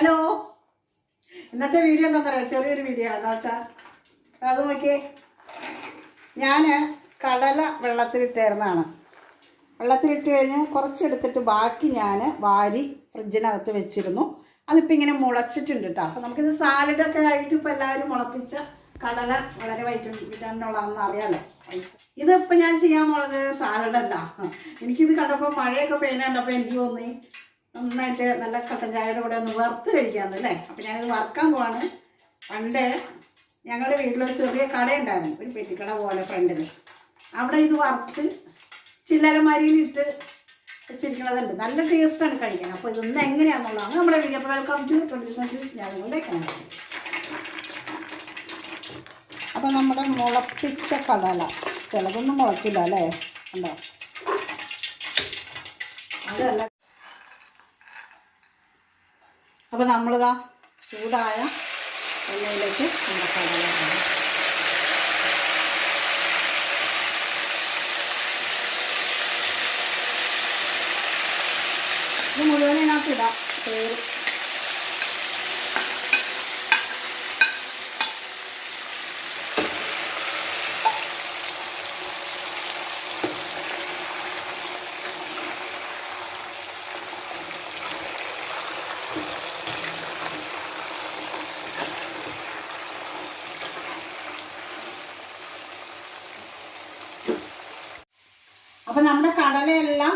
Hello ഇന്നത്തെ video എന്താ പറയുക ചെറിയൊരു വീഡിയോ ആണ്. വെച്ചാൽ അത് നോക്കിയേ. ഞാൻ കടല വെള്ളത്തിലിട്ടായിരുന്നതാണ് വെള്ളത്തിലിട്ട് കഴിഞ്ഞ് കുറച്ചെടുത്തിട്ട് ബാക്കി ഞാൻ വാരി ഫ്രിഡ്ജിനകത്ത് വെച്ചിരുന്നു. അതിപ്പോൾ ഇങ്ങനെ മുളച്ചിട്ടുണ്ട് കേട്ടോ അപ്പോൾ നമുക്കിത് സാലഡൊക്കെ ആയിട്ട് ഇപ്പോൾ എല്ലാവരും മുളപ്പിച്ച കടല വളരെ വൈറ്റമിൻ വിറ്റാമിനുള്ളതാണെന്ന് അറിയാമല്ലോ ഇതിപ്പോൾ ഞാൻ ചെയ്യാൻ പോകുന്നത് സാലഡല്ല എനിക്കിത് കണ്ടപ്പോൾ മഴയൊക്കെ പെയ്യുന്നുണ്ടപ്പോൾ എനിക്ക് തോന്നി നന്നായിട്ട് നല്ല കട്ടൻ ചായയുടെ കൂടെ ഒന്ന് വറുത്ത് കഴിക്കാമെന്ന് അല്ലേ? അപ്പോൾ ഞാനിത് വറുക്കാൻ പോവാണ്. പണ്ട് ഞങ്ങളുടെ വീട്ടിലൊരു ചെറിയ കടയുണ്ടായിരുന്നു ഒരു പെറ്റിക്കട പോലെ ഫ്രണ്ടിൽ അവിടെ ഇത് വറുത്ത് ചില്ലരമരിയിലിട്ട് വെച്ചിരിക്കണതുണ്ട്. നല്ല ടേസ്റ്റാണ് കഴിക്കാൻ. അപ്പോൾ ഇതൊന്ന് എങ്ങനെയാണെന്നുള്ളതാണ് നമ്മുടെ വീഡിയോ അപ്പോൾ വെൽക്കം ടു ട്വന്റി ട്വന്റി ഞാൻ നിങ്ങളുടെയൊക്കെയാണ് അപ്പോൾ നമ്മുടെ മുളപ്പിച്ച കടല. ചിലതൊന്നും മുളക്കില്ല അല്ലേ? ഉണ്ടോ അതല്ല അപ്പോൾ നമ്മളിതാ ചൂടായ എണ്ണയിലേക്ക് ഉണ്ടാക്കാൻ. ഇത് മുഴുവൻ ഇടാം അപ്പം നമ്മുടെ കടലയെല്ലാം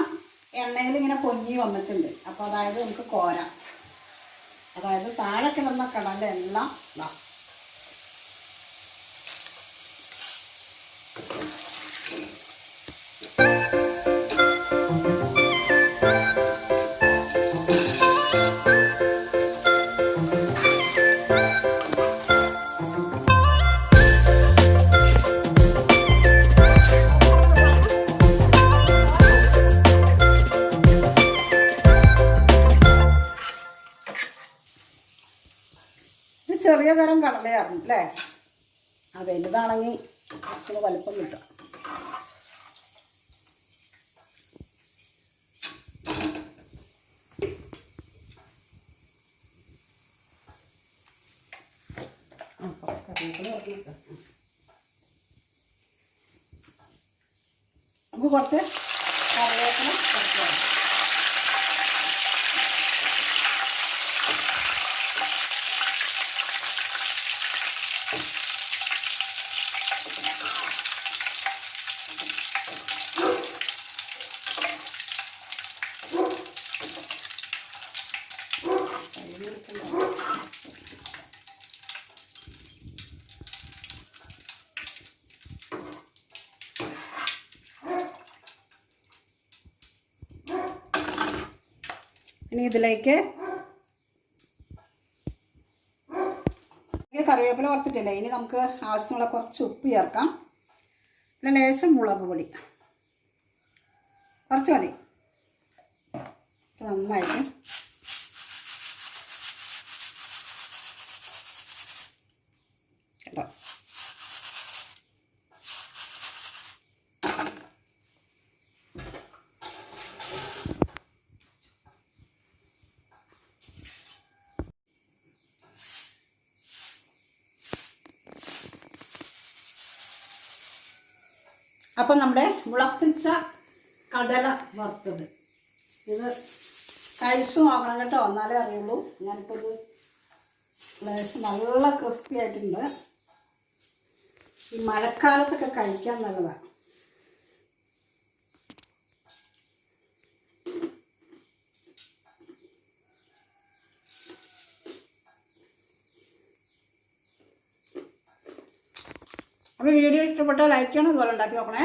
എണ്ണയിൽ ഇങ്ങനെ പൊങ്ങി വന്നിട്ടുണ്ട്. അപ്പോൾ അതായത് നമുക്ക് കോരാം. അതായത് താഴെ കിടന്ന കടലെല്ലാം ഇതാ ചെറിയ തരം കടലയായിരുന്നു അല്ലേ? ആ വലുതാണെങ്കിൽ കുറച്ചുകൂടെ വലുപ്പം കിട്ടും. നമുക്ക് കുറച്ച് കറിവേപ്പില കുറച്ച് കറിവേപ്പില ഇറക്കാം ഇനി ഇതിലേക്ക് കറിവേപ്പില കുറച്ചിട്ടില്ലേ ഇനി നമുക്ക് ആവശ്യമുള്ള കുറച്ച് ഉപ്പ് ചേർക്കാം. പിന്നെ ലേശം മുളക് പൊടി. കുറച്ച് മതി. നന്നായിട്ട് കേട്ടോ അപ്പം നമ്മുടെ മുളപ്പിച്ച കടല വറുത്തത്. ഇത് കഴിച്ചു നോക്കണം കേട്ടോ എന്നാലേ അറിയുള്ളൂ. ഞാനിപ്പോൾ ഇത് നല്ല ക്രിസ്പി ആയിട്ടുണ്ട്. ഈ മഴക്കാലത്തൊക്കെ കഴിക്കാൻ നല്ലതാണ് അപ്പോൾ വീഡിയോ ഇഷ്ടപ്പെട്ടാൽ ലൈക്ക് ചെയ്യണം അതുപോലെ ഉണ്ടാക്കി നോക്കണേ.